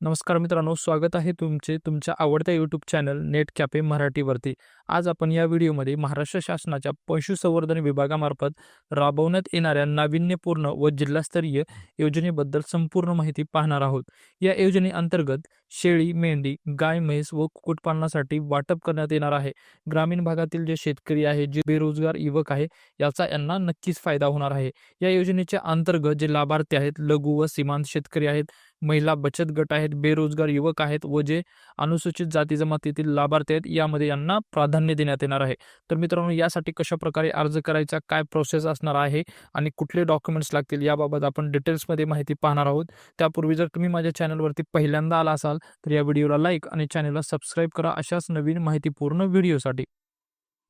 नमस्कार मित्रांनो स्वागत आहे तुमचे तुमच्या आवडत्या यूट्यूब चॅनल नेट कॅफे मराठीवरती. आज आपण या व्हिडिओमध्ये महाराष्ट्र शासनाच्या पशुसंवर्धन विभागामार्फत राबवण्यात येणाऱ्या नाविन्यपूर्ण व जिल्हास्तरीय योजनेबद्दल संपूर्ण माहिती पाहणार आहोत. या योजनेअंतर्गत शेळी मेंढी गाय म्हैस व कुक्कुटपालनासाठी वाटप करण्यात येणार आहे. ग्रामीण भागातील जे शेतकरी आहे जे बेरोजगार युवक आहे याचा यांना नक्कीच फायदा होणार आहे. या योजनेच्या अंतर्गत जे लाभार्थी आहेत लघु व सीमांत शेतकरी आहेत महिला बचत गट आहेत बेरोजगार युवक आहेत व जे अनुसूचित जाती जमातीतील लाभार्थी आहेत यामध्ये यांना प्राधान्य देण्यात येणार आहे. तर मित्रांनो यासाठी कशा प्रकारे अर्ज करायचा काय प्रोसेस असणार आहे आणि कुठले डॉक्युमेंट्स लागतील याबाबत आपण डिटेल्समध्ये माहिती पाहणार आहोत. त्यापूर्वी जर तुम्ही माझ्या चॅनलवरती पहिल्यांदा आला असाल तर या व्हिडिओला लाईक आणि चॅनलला सबस्क्राईब करा अशाच नवीन माहितीपूर्ण व्हिडिओसाठी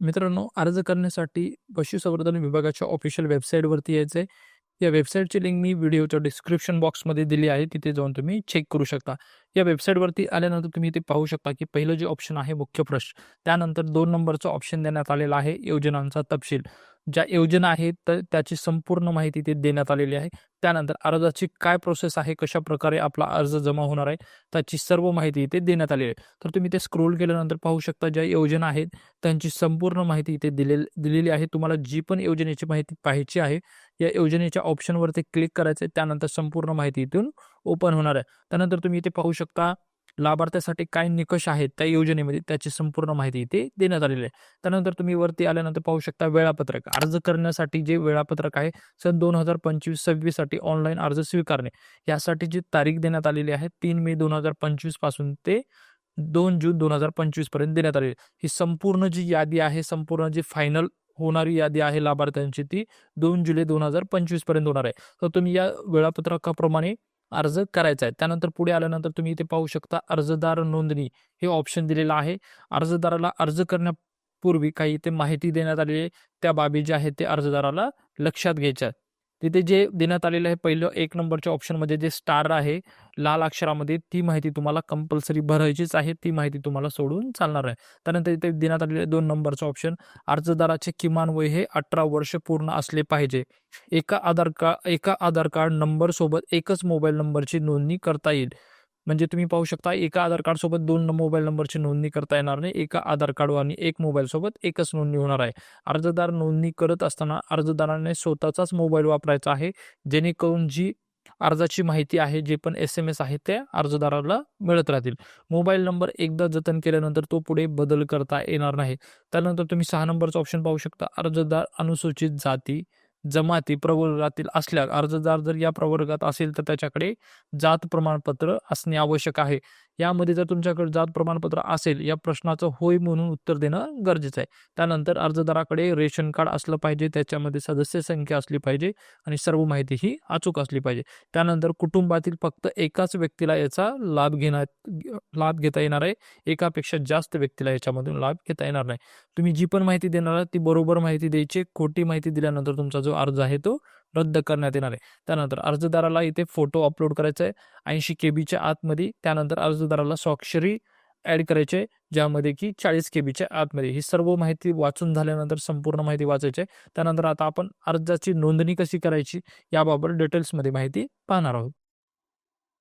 मित्रांनो अर्ज करण्यासाठी पशुसंवर्धन विभागाच्या ऑफिशियल वेबसाईटवरती यायचे या वेबसाईटची लिंक मी व्हिडिओच्या डिस्क्रिप्शन बॉक्समध्ये दिली आहे तिथे जाऊन तुम्ही चेक करू शकता. या वेबसाईटवरती आल्यानंतर तुम्ही इथे पाहू शकता की पहिलं जे ऑप्शन आहे मुख्य प्रश्न त्यानंतर दोन नंबरचं ऑप्शन देण्यात आलेलं आहे योजनांचा तपशील. ज्या योजना आहेत तर त्याची संपूर्ण माहिती ते देण्यात आलेली आहे. त्यानंतर अर्जाची काय प्रोसेस आहे कशा प्रकारे आपला अर्ज जमा होणार आहे त्याची सर्व माहिती इथे देण्यात आलेली आहे. तर तुम्ही ते स्क्रोल केल्यानंतर पाहू शकता ज्या योजना आहेत त्यांची संपूर्ण माहिती इथे दिले दिलेली आहे. तुम्हाला जी पण योजनेची माहिती पाहायची आहे या योजनेच्या ऑप्शनवरती क्लिक करायचं आहे. त्यानंतर संपूर्ण माहिती इथून ओपन होणार आहे. त्यानंतर तुम्ही इथे पाहू शकता लाभार्थ्यासाठी काय निकष आहेत त्या योजनेमध्ये त्याची संपूर्ण माहिती इथे देण्यात आलेली आहे. त्यानंतर तुम्ही वरती आल्यानंतर पाहू शकता वेळापत्रक. अर्ज करण्यासाठी जे वेळापत्रक आहे सन दोन हजार पंचवीस सव्वीससाठी ऑनलाईन अर्ज स्वीकारणे. यासाठी जी तारीख देण्यात आलेली आहे तीन मे दोन हजार पंचवीसपासून ते दोन जून दोन हजार पंचवीसपर्यंत देण्यात आलेली ही संपूर्ण जी यादी आहे संपूर्ण जी फायनल होणारी यादी आहे लाभार्थ्यांची ती दोन जुलै दोन हजार पंचवीसपर्यंत होणार आहे. तर तुम्ही या वेळापत्रकाप्रमाणे अर्ज करायचा आहे. त्यानंतर पुढे आल्यानंतर तुम्ही इथे पाहू शकता अर्जदार नोंदणी हे ऑप्शन दिलेलं आहे. अर्जदाराला अर्ज करण्यापूर्वी काही इथे माहिती देण्यात आलेली आहे. त्या बाबी ज्या आहेत ते अर्जदाराला लक्षात घ्यायच्या तिथे जे देण्यात आलेलं आहे पहिलं एक नंबरच्या ऑप्शनमध्ये जे स्टार आहे लाल अक्षरामध्ये ती माहिती तुम्हाला कंपल्सरी भरायचीच आहे ती माहिती तुम्हाला सोडून चालणार आहे. त्यानंतर इथे देण्यात आलेले दोन नंबरचं ऑप्शन अर्जदाराचे किमान वय हे अठरा वर्ष पूर्ण असले पाहिजे. एका आधार कार्ड एका आधार कार्ड नंबर सोबत एकच मोबाईल नंबरची नोंदणी करता येईल. म्हणजे तुम्ही पाहू शकता एका आधार कार्ड सोबत दोन मोबाईल नंबरची नोंदणी करता येणार नाही. एका आधार कार्ड आणि एक मोबाईल सोबत एकच नोंदणी होणार आहे. अर्जदार नोंदणी करत असताना अर्जदाराने स्वतःचाच मोबाईल वापरायचा आहे जेणेकरून जी अर्जाची माहिती आहे जे पण एस एम एस आहे ते अर्जदाराला मिळत राहतील. मोबाईल नंबर एकदा जतन केल्यानंतर तो पुढे बदल करता येणार नाही. त्यानंतर तुम्ही सहा नंबरचा ऑप्शन पाहू शकता अर्जदार अनुसूचित जाती. जमाती प्रवर्गातील असल्यास अर्जदार जर या प्रवर्गात असेल तर त्याच्याकडे जात प्रमाणपत्र असणे आवश्यक आहे. यामध्ये जर तुमच्याकडे जात प्रमाणपत्र असेल या प्रश्नाचं होय म्हणून उत्तर देणं गरजेचं आहे. त्यानंतर अर्जदाराकडे रेशन कार्ड असलं पाहिजे त्याच्यामध्ये सदस्य संख्या असली पाहिजे आणि सर्व माहिती ही अचूक असली पाहिजे. त्यानंतर कुटुंबातील फक्त एकाच व्यक्तीला याचा लाभ घेण्यात लाभ घेता येणार आहे. एकापेक्षा जास्त व्यक्तीला याच्यामधून लाभ घेता येणार नाही. तुम्ही जी पण माहिती देणार आहात ती बरोबर माहिती द्यायची खोटी माहिती दिल्यानंतर तुमचा जो अर्ज आहे तो रद्द करण्यात येणार आहे. त्यानंतर अर्जदाराला इथे फोटो अपलोड करायचा आहे ऐंशी के बीच्या आतमध्ये त्यानंतर अर्जदाराला स्वाक्षरी ॲड करायचे ज्यामध्ये की चाळीस के बीच्या आतमध्ये. ही सर्व माहिती वाचून झाल्यानंतर संपूर्ण माहिती वाचायची आहे. त्यानंतर आता आपण अर्जाची नोंदणी कशी करायची याबाबत डिटेल्समध्ये माहिती पाहणार आहोत.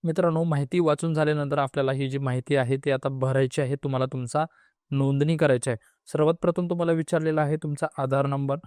मित्रांनो माहिती वाचून झाल्यानंतर आपल्याला ही जी माहिती आहे ती आता भरायची आहे. तुम्हाला तुमचा नोंदणी करायची आहे. सर्वात प्रथम तुम्हाला विचारलेला आहे तुमचा आधार नंबर.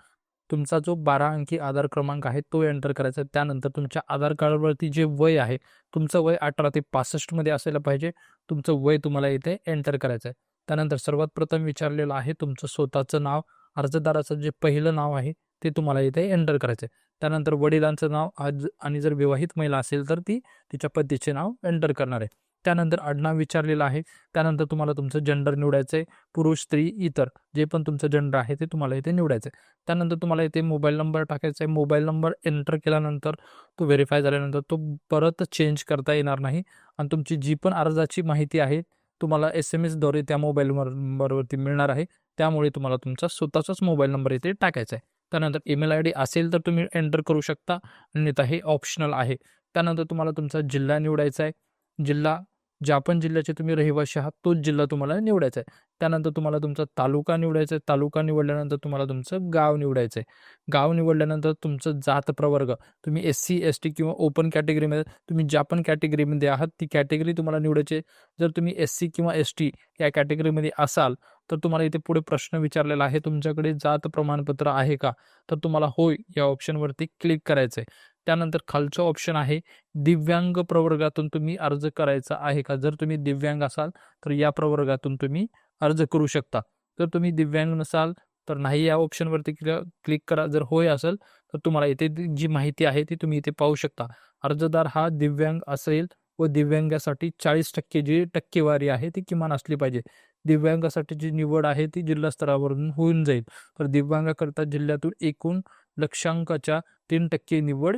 तुमचा जो बारा अंकी आधार क्रमांक आहे तो एंटर करायचा आहे. त्यानंतर तुमच्या आधार कार्डवरती जे वय आहे तुमचं वय अठरा ते पासष्टमध्ये असायला पाहिजे. तुमचं वय तुम्हाला इथे एंटर करायचं आहे. त्यानंतर सर्वात प्रथम विचारलेलं आहे तुमचं स्वतःचं नाव अर्जदाराचं जे पहिलं नाव आहे ते तुम्हाला इथे एंटर करायचं आहे. त्यानंतर वडिलांचं नाव आज आणि जर विवाहित महिला असेल तर ती तिच्या पतीचे नाव एंटर करणार आहे. त्यानंतर आडनाव विचारलेलं आहे. त्यानंतर तुम्हाला तुमचं जेंडर निवडायचं आहे पुरुष स्त्री इतर. जे पण तुमचं जेंडर आहे ते तुम्हाला इथे निवडायचं आहे त्यानंतर तुम्हाला इथे मोबाईल नंबर टाकायचा आहे मोबाईल नंबर एंटर केल्यानंतर तो व्हेरीफाय झाल्यानंतर तो परत चेंज करता येणार नाही. आणि तुमची जी पण अर्जाची माहिती आहे तुम्हाला एस एम एसद्वारे त्या मोबाईल नंबरवरती मिळणार आहे. त्यामुळे तुम्हाला तुमचा स्वतःचाच मोबाईल नंबर इथे टाकायचा आहे त्यानंतर ईमेल आय डी असेल तर तुम्ही एंटर करू शकता. अन्यथा हे ऑप्शनल आहे. त्यानंतर तुम्हाला तुमचा जिल्हा निवडायचा आहे जिल्हा ज्या पण जिल्ह्याचे तुम्ही रहिवासी आहात तोच जिल्हा तुम्हाला निवडायचा आहे. त्यानंतर तुम्हाला तुमचा तालुका निवडायचा आहे. तालुका निवडल्यानंतर तुम्हाला तुमचं गाव निवडायचं आहे. गाव निवडल्यानंतर तुमचं जात प्रवर्ग तुम्ही एस सी एस टी किंवा ओपन कॅटेगरीमध्ये तुम्ही ज्या पण कॅटेगरीमध्ये आहात ती कॅटेगरी तुम्हाला निवडायची आहे. जर तुम्ही एस सी किंवा एस टी या कॅटेगरीमध्ये असाल तर तुम्हाला इथे पुढे प्रश्न विचारलेला आहे तुमच्याकडे जात प्रमाणपत्र आहे का? तर तुम्हाला होय या ऑप्शनवरती क्लिक करायचं आहे. त्यानंतर खालचं ऑप्शन आहे दिव्यांग प्रवर्गातून तुम्ही अर्ज करायचा आहे का? जर तुम्ही दिव्यांग असाल तर या प्रवर्गातून तुम्ही अर्ज करू शकता. जर तुम्ही दिव्यांग नसाल तर नाही या ऑप्शनवरती क्लिक करा. जर होय असेल तर तुम्हाला इथे जी माहिती आहे ती तुम्ही इथे पाहू शकता. अर्जदार हा दिव्यांग असेल व दिव्यांगासाठी चाळीस टक्के जी टक्केवारी आहे ती किमान असली पाहिजे. दिव्यांगासाठी जी निवड आहे ती जिल्हा स्तरावरून होऊन जाईल. तर दिव्यांगाकरता जिल्ह्यातून एकूण लक्षांकाच्या तीन टक्के निवड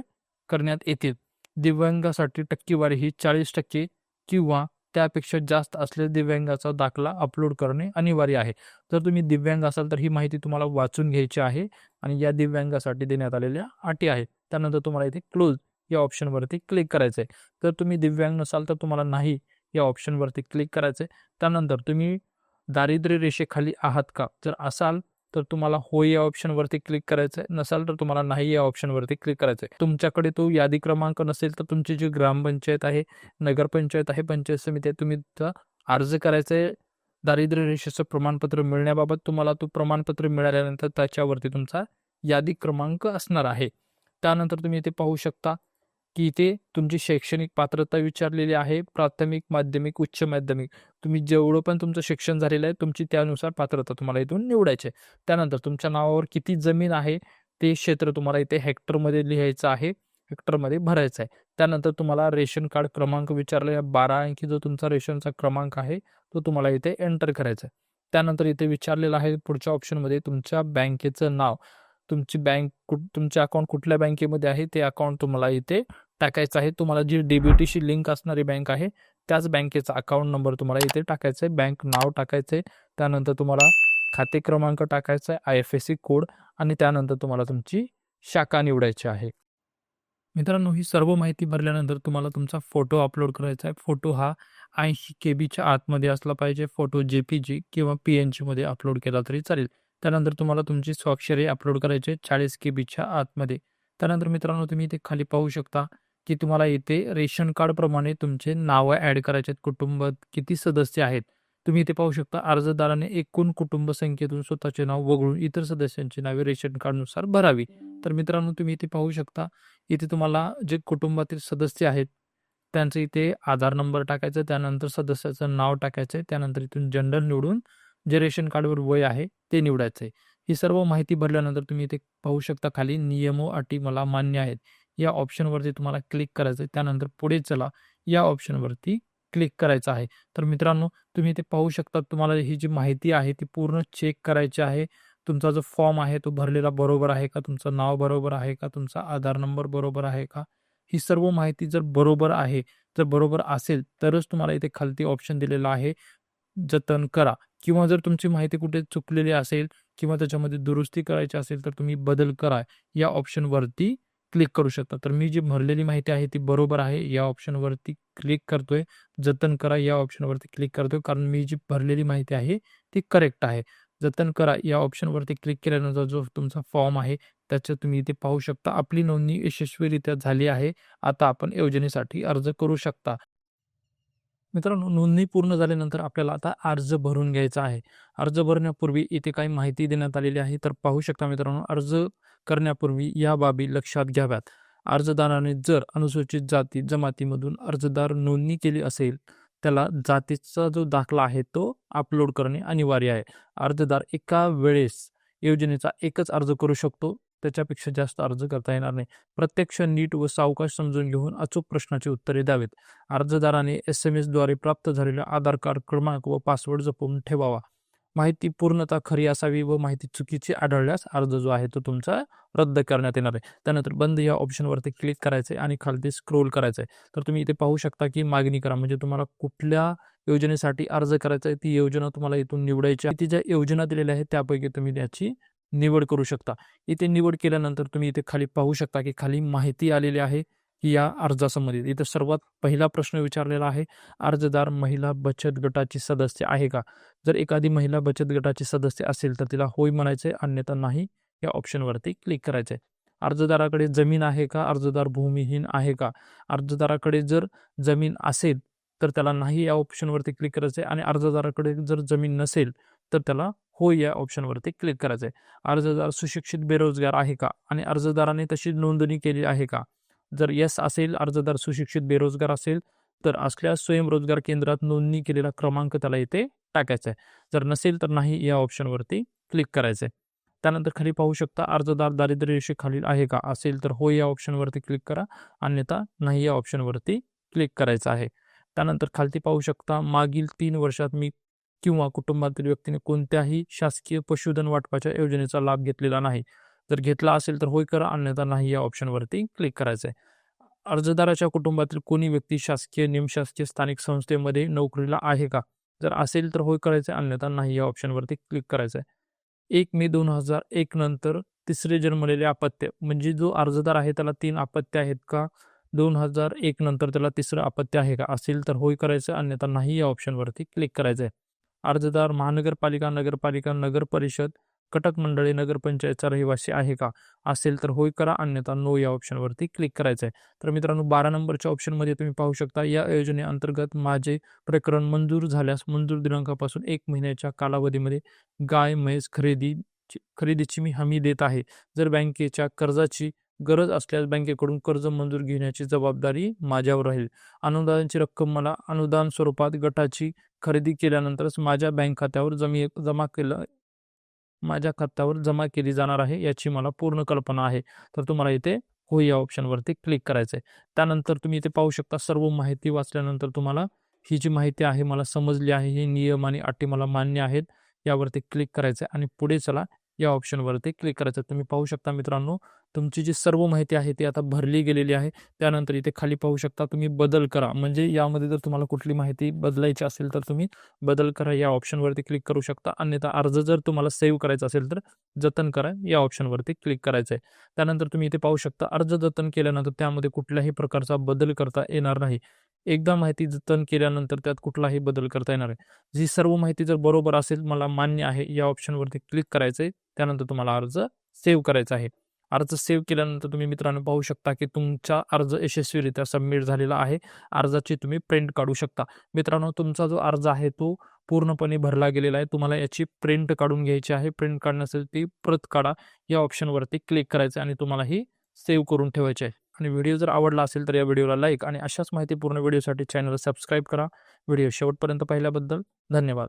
करण्यात येते दिव्यांगासाठी टक्केवारी ही चाळीस टक्के किंवा त्यापेक्षा जास्त असलेल्या दिव्यांगाचा दाखला अपलोड करणे अनिवार्य आहे. जर तुम्ही दिव्यांग असाल तर ही माहिती तुम्हाला वाचून घ्यायची आहे आणि या दिव्यांगासाठी देण्यात आलेल्या अटी आहेत. त्यानंतर तुम्हाला इथे क्लोज या ऑप्शनवरती क्लिक करायचं आहे जर तुम्ही दिव्यांग नसाल तर तुम्हाला नाही या ऑप्शनवरती क्लिक करायचं आहे त्यानंतर तुम्ही दारिद्र्य रेषेखाली आहात का? जर असाल तर तुम्हाला हो या ऑप्शनवरती क्लिक करायचं आहे नसाल तर तुम्हाला नाही या ऑप्शनवरती क्लिक करायचं आहे तुमच्याकडे तो यादी क्रमांक नसेल तर तुमची जी ग्रामपंचायत आहे नगरपंचायत आहे पंचायत समिती आहे तुम्ही अर्ज करायचं आहे दारिद्र्य रेषेचं प्रमाणपत्र मिळण्याबाबत तुम्हाला तो प्रमाणपत्र मिळाल्यानंतर त्याच्यावरती तुमचा यादी क्रमांक असणार आहे. त्यानंतर तुम्ही इथे पाहू शकता की इथे तुमची शैक्षणिक पात्रता विचारलेली आहे प्राथमिक माध्यमिक उच्च माध्यमिक. तुम्ही जेवढं पण तुमचं शिक्षण झालेलं आहे तुमची त्यानुसार पात्रता तुम्हाला इथून निवडायची आहे. त्यानंतर तुमच्या नावावर किती जमीन आहे ते क्षेत्र तुम्हाला इथे हेक्टरमध्ये लिहायचं आहे हेक्टरमध्ये भरायचं आहे. त्यानंतर तुम्हाला रेशन कार्ड क्रमांक विचारलेला बारा अंकी जो तुमचा रेशनचा क्रमांक आहे तो तुम्हाला इथे एंटर करायचा आहे. त्यानंतर इथे विचारलेलं आहे पुढच्या ऑप्शनमध्ये तुमच्या बँकेचं नाव. तुमची बँक कुठ तुमचे अकाउंट कुठल्या बँकेमध्ये आहे ते अकाउंट तुम्हाला इथे टाकायचं आहे. तुम्हाला जी डीबीटीशी लिंक असणारी बँक आहे त्याच बँकेचा अकाउंट नंबर तुम्हाला इथे टाकायचा आहे. बँक नाव टाकायचं आहे. त्यानंतर तुम्हाला खाते क्रमांक टाकायचा आहे I F S C code आणि त्यानंतर तुम्हाला तुमची शाखा निवडायची आहे. मित्रांनो ही सर्व माहिती भरल्यानंतर तुम्हाला तुमचा फोटो अपलोड करायचा आहे. फोटो हा ऐंशी के बीच्या आतमध्ये असला पाहिजे. फोटो जे पी जी किंवा पी एन जीमध्ये अपलोड केला तरी चालेल. त्यानंतर तुम्हाला तुमची स्वाक्षरी अपलोड करायची आहे चाळीस के बीच्या आतमध्ये. त्यानंतर मित्रांनो तुम्ही इथे खाली पाहू शकता की तुम्हाला इथे रेशन कार्ड प्रमाणे तुमचे नावं ॲड करायचे आहेत. कुटुंबात किती सदस्य आहेत? तुम्ही इथे पाहू शकता अर्जदाराने एकूण कुटुंब संख्येतून स्वतःचे नाव वगळून इतर सदस्यांची नावे रेशन कार्डनुसार भरावी. तर मित्रांनो तुम्ही इथे पाहू शकता इथे तुम्हाला जे कुटुंबातील सदस्य आहेत त्यांचं इथे आधार नंबर टाकायचं त्यानंतर सदस्याचं नाव टाकायचं त्यानंतर इथून जनरल निवडून जे रेशन कार्डवर वय आहे ते निवडायचं आहे ही सर्व माहिती भरल्यानंतर तुम्ही इथे पाहू शकता खाली नियमो अटी मला मान्य आहेत. या ऑप्शनवरती तुम्हाला क्लिक करायचं आहे त्यानंतर पुढे चला या ऑप्शनवरती क्लिक करायचं आहे. तर मित्रांनो तुम्ही ते पाहू शकता तुम्हाला ही जी माहिती आहे ती पूर्ण चेक करायची आहे. तुमचा जो फॉर्म आहे तो भरलेला बरोबर आहे का? तुमचं नाव बरोबर आहे का? तुमचा आधार नंबर बरोबर आहे का? ही सर्व माहिती जर बरोबर आहे जर बरोबर असेल तरच तुम्हाला इथे खालती ऑप्शन दिलेला आहे जतन करा. किंवा जर तुमची माहिती कुठे चुकलेली असेल किंवा त्याच्यामध्ये दुरुस्ती करायची असेल तर तुम्ही बदल करा. या ऑप्शनवरती क्लिक करू शकता. तर मी जी भरलेली माहिती आहे ती बरोबर आहे. या ऑप्शनवरती क्लिक करतोय. जतन करा. या ऑप्शनवरती क्लिक करतोय. कारण मी जी भरलेली माहिती आहे ती करेक्ट आहे. जतन करा. या ऑप्शनवरती क्लिक केल्यानंतर जो तुमचा फॉर्म आहे त्याचं तुम्ही इथे पाहू शकता. आपली नोंदणी यशस्वीरित्या झाली आहे. आता आपण योजनेसाठी अर्ज करू शकता. मित्रांनो नोंदणी पूर्ण झाल्यानंतर आपल्याला आता अर्ज भरून घ्यायचा आहे. अर्ज भरण्यापूर्वी इथे काही माहिती देण्यात आलेली आहे तर पाहू शकता मित्रांनो अर्ज करण्यापूर्वी या बाबी लक्षात घ्याव्यात. अर्जदाराने जर अनुसूचित जाती जमातीमधून अर्जदार नोंदणी केली असेल त्याला जातीचा जो दाखला आहे तो अपलोड करणे अनिवार्य आहे. अर्जदार एका वेळेस योजनेचा एकच अर्ज करू शकतो त्याच्यापेक्षा जास्त अर्ज करता येणार नाही. प्रत्यक्ष नीट व सावकाश समजून घेऊन अचूक प्रश्नाची उत्तरे द्यावीत. अर्जदाराने एस एम एसद्वारे प्राप्त झालेला आधार कार्ड क्रमांक व पासवर्ड जपून ठेवावा. माहिती पूर्णतः खरी असावी व माहिती चुकीची आढळल्यास अर्ज जो आहे तो तुमचा रद्द करण्यात येणार आहे. त्यानंतर बंद या ऑप्शनवरती क्लिक करायचं आहे आणि खालती स्क्रोल करायचं आहे तर तुम्ही इथे पाहू शकता की मागणी करा. म्हणजे तुम्हाला कुठल्या योजनेसाठी अर्ज करायचा आहे ती योजना तुम्हाला इथून निवडायची आहे. ती ज्या योजना दिलेल्या आहेत त्यापैकी तुम्ही त्याची निवड करू शकता. इथे निवड केल्यानंतर तुम्ही इथे खाली पाहू शकता की खाली माहिती आलेली आहे की या अर्जासंबंधित. इथं सर्वात पहिला प्रश्न विचारलेला आहे अर्जदार महिला बचत गटाची सदस्य आहे का? जर एखादी महिला बचत गटाची सदस्य असेल तर तिला होय म्हणायचे अन्यथा नाही या ऑप्शनवरती क्लिक करायचे अर्जदाराकडे जमीन आहे का? अर्जदार भूमिहीन आहे का? अर्जदाराकडे जर जमीन असेल तर त्याला नाही या ऑप्शनवरती क्लिक करायचे आणि अर्जदाराकडे जर जमीन नसेल तर त्याला हो या ऑप्शनवरती क्लिक करायचं आहे अर्जदार सुशिक्षित बेरोजगार आहे का? आणि अर्जदाराने तशी नोंदणी केली आहे का? जर यस असेल अर्जदार सुशिक्षित बेरोजगार असेल तर असल्या स्वयंरोजगार केंद्रात नोंदणी केलेला क्रमांक त्याला इथे टाकायचा आहे जर नसेल तर नाही या ऑप्शनवरती क्लिक करायचं आहे त्यानंतर खाली पाहू शकता अर्जदार दारिद्र्य रेषेखालील आहे का? असेल तर हो या ऑप्शनवरती क्लिक करा. अन्यथा नाही या ऑप्शनवरती क्लिक करायचं आहे. त्यानंतर खालती पाहू शकता मागील तीन वर्षात मी किंवा कुटुंबातील व्यक्तीने कोणत्याही शासकीय पशुधन वाटपाच्या योजनेचा लाभ घेतलेला नाही. जर घेतला असेल तर होय करा अन्यथा नाही या ऑप्शनवरती क्लिक करायचं आहे अर्जदाराच्या कुटुंबातील कोणी व्यक्ती शासकीय निमशासकीय स्थानिक संस्थेमध्ये नोकरीला आहे का? जर असेल तर होय करायचं आहे अन्यथा नाही या ऑप्शनवरती क्लिक करायचं आहे एक मे दोन हजार एक नंतर तिसरे जन्मलेले अपत्य म्हणजे जो अर्जदार आहे त्याला तीन अपत्य आहेत का? दोन हजार एक नंतर त्याला तिसरं अपत्य आहे का? असेल तर होय करायचं अन्यथा नाही या ऑप्शनवरती क्लिक करायचं आहे अर्जदार महानगरपालिका नगरपालिका नगर परिषद कटक मंडळी नगरपंचायतचा रहिवासी आहे का? असेल तर होय करा अन्यथा नो या ऑप्शनवरती क्लिक करायचं आहे तर मित्रांनो बारा नंबरच्या ऑप्शनमध्ये तुम्ही पाहू शकता या योजनेअंतर्गत माझे प्रकरण मंजूर झाल्यास मंजूर दिनांकापासून एक महिन्याच्या कालावधीमध्ये गाय म्हैस खरेदी खरेदीची मी हमी देत आहे. जर बँकेच्या कर्जाची गरज असल्यास बँकेकडून कर्ज मंजूर घेण्याची जबाबदारी माझ्यावर राहील. अनुदानाची रक्कम मला अनुदान स्वरूपात गटाची खरेदी केल्यानंतरच माझ्या बँक खात्यावर जमी जमा केलं माझ्या खात्यावर जमा केली जाणार आहे याची मला पूर्ण कल्पना आहे. तर तुम्हाला इथे हो या ऑप्शनवरती क्लिक करायचं आहे. त्यानंतर तुम्ही इथे पाहू शकता सर्व माहिती वाचल्यानंतर तुम्हाला ही जी माहिती आहे मला समजली आहे ही नियम आणि अटी मला मान्य आहेत यावरती क्लिक करायचं आहे आणि पुढे चला या ऑप्शनवरती क्लिक करायचं तुम्ही पाहू शकता मित्रांनो तुमची जी सर्व माहिती आहे ती आता भरली गेलेली आहे. त्यानंतर इथे खाली पाहू शकता तुम्ही बदल करा. म्हणजे यामध्ये जर तुम्हाला कुठली माहिती बदलायची असेल तर तुम्ही बदल करा. या ऑप्शनवरती क्लिक करू शकता. अन्यथा अर्ज जर तुम्हाला सेव्ह करायचा असेल तर जतन करा. या ऑप्शनवरती क्लिक करायचं आहे. त्यानंतर तुम्ही इथे पाहू शकता अर्ज जतन केल्यानंतर त्यामध्ये कुठल्याही प्रकारचा बदल करता येणार नाही. एकदा माहिती जतन केल्यानंतर त्यात कुठलाही बदल करता येणार आहे जी सर्व माहिती जर बरोबर असेल मला मान्य आहे या ऑप्शनवरती क्लिक करायचं आहे त्यानंतर तुम्हाला अर्ज सेव्ह करायचा आहे. अर्ज सेव्ह केल्यानंतर तुम्ही मित्रांनो पाहू शकता की तुमचा अर्ज यशस्वीरित्या सबमिट झालेला आहे. अर्जाची तुम्ही प्रिंट काढू शकता. मित्रांनो तुमचा जो अर्ज आहे तो पूर्णपणे भरला गेलेला आहे. तुम्हाला याची प्रिंट काढून घ्यायची आहे. प्रिंट काढण्यासाठी प्रत काढा. या ऑप्शनवरती क्लिक करायचं आणि तुम्हाला ही सेव्ह करून ठेवायची आहे. आणि व्हिडिओ जर आवडला असेल तर या व्हिडिओला लाईक आणि अशाच माहितीपूर्ण व्हिडिओसाठी चॅनल सबस्क्राईब करा. व्हिडिओ शेवटपर्यंत पाहिल्याबद्दल धन्यवाद.